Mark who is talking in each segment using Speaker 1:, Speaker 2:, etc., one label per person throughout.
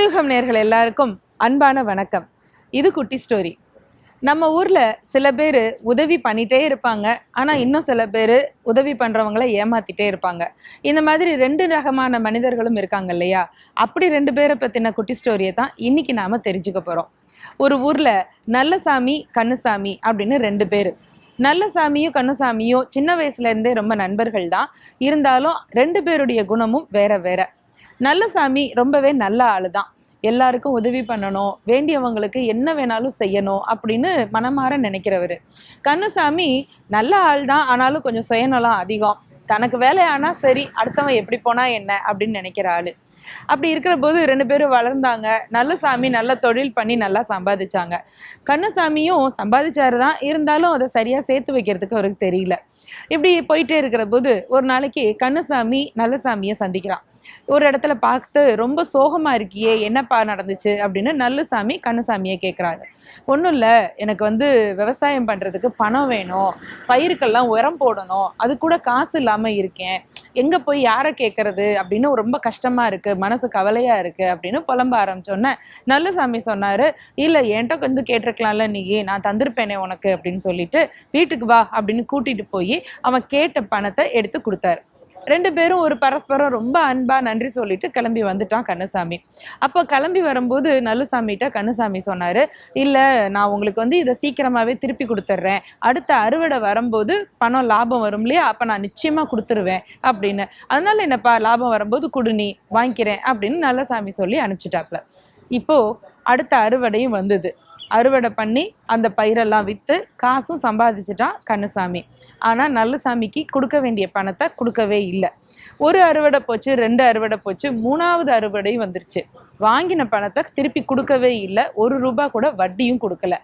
Speaker 1: புதுயுகம் நேர்கள் எல்லாருக்கும் அன்பான வணக்கம். இது குட்டி ஸ்டோரி நம்ம ஊரில் சில பேர் உதவி பண்ணிகிட்டே இருப்பாங்க. ஆனால் இன்னும் சில பேர் உதவி பண்ணுறவங்கள ஏமாத்திட்டே இருப்பாங்க. இந்த மாதிரி ரெண்டு ரகமான மனிதர்களும் இருக்காங்க இல்லையா? அப்படி ரெண்டு பேரை பற்றின குட்டி ஸ்டோரியை தான் இன்னைக்கு நாம் தெரிஞ்சுக்க போகிறோம் ஒரு ஊரில் நல்லசாமி கண்ணுசாமி அப்படின்னு ரெண்டு பேர். நல்லசாமியும் கண்ணுசாமியும் சின்ன வயசுலேருந்தே ரொம்ப நண்பர்கள் தான். இருந்தாலும் ரெண்டு பேருடைய குணமும் வேற வேற. நல்லசாமி ரொம்பவே நல்ல ஆளு தான் எல்லாருக்கும் உதவி பண்ணணும் வேண்டியவங்களுக்கு என்ன வேணாலும் செய்யணும் அப்படின்னு மனமாற நினைக்கிறவர். கண்ணுசாமி நல்ல ஆள் தான் ஆனாலும் கொஞ்சம் சுயநலம் அதிகம். தனக்கு வேலையானா சரி அடுத்தவன் எப்படி போனா என்ன அப்படின்னு நினைக்கிற ஆளு. அப்படி இருக்கிற போது ரெண்டு பேரும் வளர்ந்தாங்க. நல்ல சாமி நல்ல தொழில் பண்ணி நல்லா சம்பாதிச்சாங்க. கண்ணசாமியும் சம்பாதிச்சாரு தான். இருந்தாலும் அதை சரியா சேர்த்து வைக்கிறதுக்கு அவருக்கு தெரியல. இப்படி போயிட்டே இருக்கிற போது ஒரு நாளைக்கு கண்ணசாமி நல்ல சாமியை சந்திக்கிறான். ஒரு இடத்துல பார்த்து ரொம்ப சோகமா இருக்கியே என்னப்பா நடந்துச்சு அப்படின்னு நல்லசாமி கண்ணசாமியை கேட்குறாரு ஒன்றும் இல்லை எனக்கு வந்து விவசாயம் பண்றதுக்கு பணம் வேணும் பயிருக்கெல்லாம் உரம் போடணும் அது கூட காசு இல்லாம இருக்கேன் எங்க போய் யாரை கேட்கறது அப்படின்னு ரொம்ப கஷ்டமா இருக்கு மனசு கவலையா இருக்கு அப்படின்னு புலம்ப ஆரம்பிச்சோன்னே நல்லசாமி சொன்னாரு இல்ல என்கிட்ட வந்து கேட்டிருக்கலாம்ல நீ நான் தந்திருப்பேனே உனக்கு அப்படின்னு சொல்லிட்டு வீட்டுக்கு வா அப்படின்னு கூட்டிட்டு போய் அவன் கேட்ட பணத்தை எடுத்து கொடுத்தாரு. ரெண்டு பேரும் ஒரு பரஸ்பரம் ரொம்ப அன்பா நன்றி சொல்லிட்டு கிளம்பி வந்துட்டான் கண்ணசாமி. அப்போ கிளம்பி வரும்போது நல்லுசாமிகிட்ட கண்ணசாமி சொன்னாரு இல்ல நான் உங்களுக்கு வந்து இதை சீக்கிரமாவே திருப்பி கொடுத்துட்றேன். அடுத்த அறுவடை வரும்போது பணம் லாபம் வரும் இல்லையா? அப்போ நான் நிச்சயமா கொடுத்துருவேன் அப்படின்னு. அதனால என்னப்பா லாபம் வரும்போது குடுனி வாங்கிக்கிறேன் அப்படின்னு நல்லசாமி சொல்லி அனுப்பிச்சிட்டாப்ல. இப்போ அடுத்த அறுவடையும் வந்தது. அறுவடை பண்ணி அந்த பயிரெல்லாம் விற்று காசும் சம்பாதிச்சிட்டான் கண்ணுசாமி ஆனால் நல்லசாமிக்கு கொடுக்க வேண்டிய பணத்தை கொடுக்கவே இல்லை. ஒரு அறுவடை போச்சு ரெண்டு அறுவடை போச்சு மூணாவது அறுவடை வந்துருச்சு. வாங்கின பணத்தை திருப்பி கொடுக்கவே இல்லை. ஒரு ரூபா கூட வட்டியும் கொடுக்கல.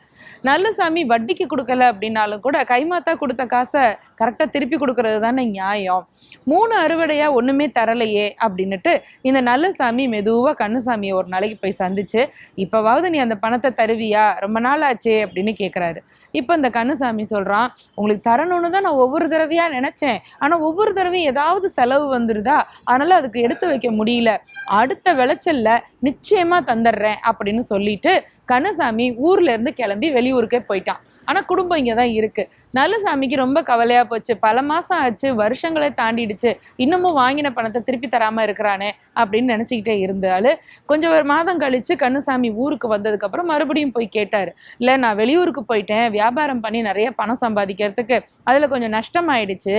Speaker 1: நல்ல சாமி வட்டிக்கு கொடுக்கல அப்படின்னாலும் கூட கைமாத்தா கொடுத்த காசை கரெக்டாக திருப்பி கொடுக்கறது தானே நியாயம். மூணு அறுவடையாக ஒன்றுமே தரலையே அப்படின்னுட்டு இந்த நல்ல சாமி மெதுவாக கண்ணுசாமியை ஒரு நாளைக்கு போய் சந்திச்சு இப்போவாவது நீ அந்த பணத்தை தருவியா? ரொம்ப நாள் ஆச்சே அப்படின்னு கேட்குறாரு இப்போ இந்த கண்ணுசாமி சொல்கிறான் உங்களுக்கு தரணும்னு தான் நான் ஒவ்வொரு தடவையாக நினச்சேன். ஆனால் ஒவ்வொரு தடவையும் ஏதாவது செலவு வந்துருதா? அதனால் அதுக்கு எடுத்து வைக்க முடியல. அடுத்த விளைச்சலில் நிச்சயமாக தந்துடுறேன் அப்படின்னு சொல்லிட்டு கண்ணசாமி ஊர்லேருந்து கிளம்பி வெளியூருக்கே போயிட்டான். ஆனால் குடும்பம் இங்கே தான் இருக்குது நல்ல நல்லசாமிக்கு ரொம்ப கவலையாக போச்சு. பல மாதம் ஆச்சு வருஷங்களே தாண்டிடுச்சு. இன்னமும் வாங்கின பணத்தை திருப்பி தராமல் இருக்கிறானே அப்படின்னு நினச்சிக்கிட்டே இருந்தாள். கொஞ்சம் ஒரு மாதம் கழிச்சு கண்ணுசாமி ஊருக்கு வந்ததுக்கப்புறம் மறுபடியும் போய் கேட்டாரு. இல்லை நான் வெளியூருக்கு போயிட்டேன். வியாபாரம் பண்ணி நிறைய பணம் சம்பாதிக்கிறதுக்கு. அதில் கொஞ்சம் நஷ்டம் ஆயிடுச்சு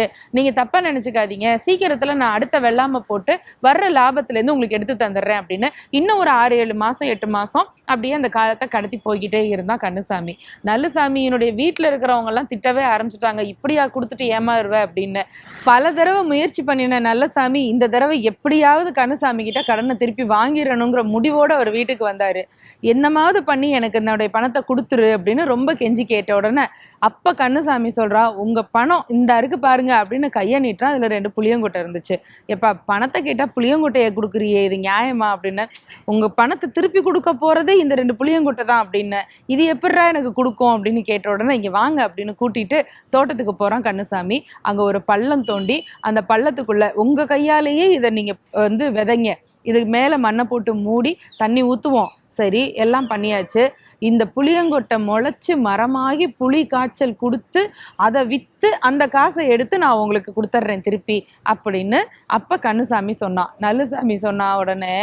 Speaker 1: தப்பாக நினச்சிக்காதீங்க. சீக்கிரத்தில் நான் அடுத்த வெள்ளாமை போட்டு வர்ற லாபத்துலேருந்து உங்களுக்கு எடுத்து தந்துடுறேன் அப்படின்னு இன்னும் ஒரு ஆறு ஏழு மாதம் எட்டு மாதம் அப்படியே அந்த காலத்தை கடத்தி போய்கிட்டே இருந்தான் கண்ணுசாமி. என்னுடைய வீட்டுல இருக்கிறவங்க எல்லாம் திட்டவே ஆரம்பிச்சுட்டாங்க. இப்படியா கொடுத்துட்டு ஏமாறுவ? அப்படின்னு. பல தடவை முயற்சி பண்ணின நல்லசாமி இந்த தடவை எப்படியாவது கணசாமி கிட்ட கடனை திருப்பி வாங்கிடணுங்கிற முடிவோட அவர் வீட்டுக்கு வந்தாரு. என்னமாவது பண்ணி எனக்கு என்னுடைய பணத்தை கொடுத்துரு அப்படின்னு ரொம்ப கெஞ்சி கேட்ட உடனே அப்போ கண்ணுசாமி சொல்றா உங்க பணம் இந்த அருக்கு பாருங்க அப்படின்னு கையை நீட்டுறா அதுல ரெண்டு புளியங்கொட்டை இருந்துச்சு. எப்பா பணத்தை கேட்டா புளியங்கொட்டையை கொடுக்குறியே இது நியாயமா? அப்படின்னு. உங்க பணத்தை திருப்பி கொடுக்க போறதே இந்த ரெண்டு புளியங்கொட்டை தான் அப்படின்னு. இது எப்படிரா எனக்கு கொடுக்கும்? அப்படின்னு கேட்ட உடனே இங்க வாங்க அப்படின்னு கூட்டிட்டு தோட்டத்துக்கு போறான் கண்ணுசாமி. அங்க ஒரு பள்ளம் தோண்டி அந்த பள்ளத்துக்குள்ள உங்க கையாலேயே இதை நீங்க வந்து விதைங்க. இதுக்கு மேல மண்ணை போட்டு மூடி தண்ணி ஊத்துவோம். சரி எல்லாம் பண்ணியாச்சு. இந்த புளியங்கொட்டை முளைச்சி மரமாகி புளி காய்ச்சல் கொடுத்து அதை விற்று அந்த காசை எடுத்து நான் உங்களுக்கு கொடுத்துட்றேன் திருப்பி அப்படின்னு அப்போ கண்ணுசாமி சொன்னான் நல்லுசாமி சொன்னா உடனே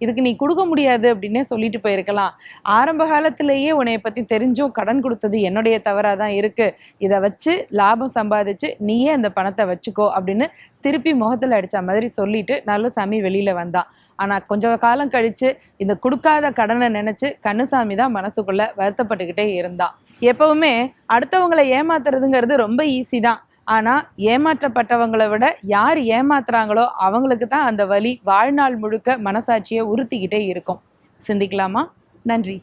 Speaker 1: இதுக்கு நீ கொடுக்க முடியாது அப்படின்னே சொல்லிட்டு போயிருக்கலாம். ஆரம்ப காலத்திலேயே உன்னைய பத்தி தெரிஞ்சும் கடன் கொடுத்தது என்னுடைய தவறாக தான் இருக்கு. இதை வச்சு லாபம் சம்பாதிச்சு நீயே அந்த பணத்தை வச்சுக்கோ அப்படின்னு திருப்பி முகத்தில் அடித்த மாதிரி சொல்லிட்டு நல்லசாமி வெளியில் வந்தான் ஆனால் கொஞ்சம் காலம் கழித்து இந்த கொடுக்காத கடனை நினச்சி கண்ணுசாமி தான் மனசுக்குள்ள வருத்தப்பட்டுக்கிட்டே இருந்தான் எப்பவுமே அடுத்தவங்களை ஏமாத்துறதுங்கிறது ரொம்ப ஈஸி தான். ஆனால் ஏமாற்றப்பட்டவங்களை விட யார் ஏமாத்துறாங்களோ அவங்களுக்கு தான் அந்த வலி வாழ்நாள் முழுக்க மனசாட்சியை உறுத்திக்கிட்டே இருக்கும். சிந்திக்கலாமா? நன்றி.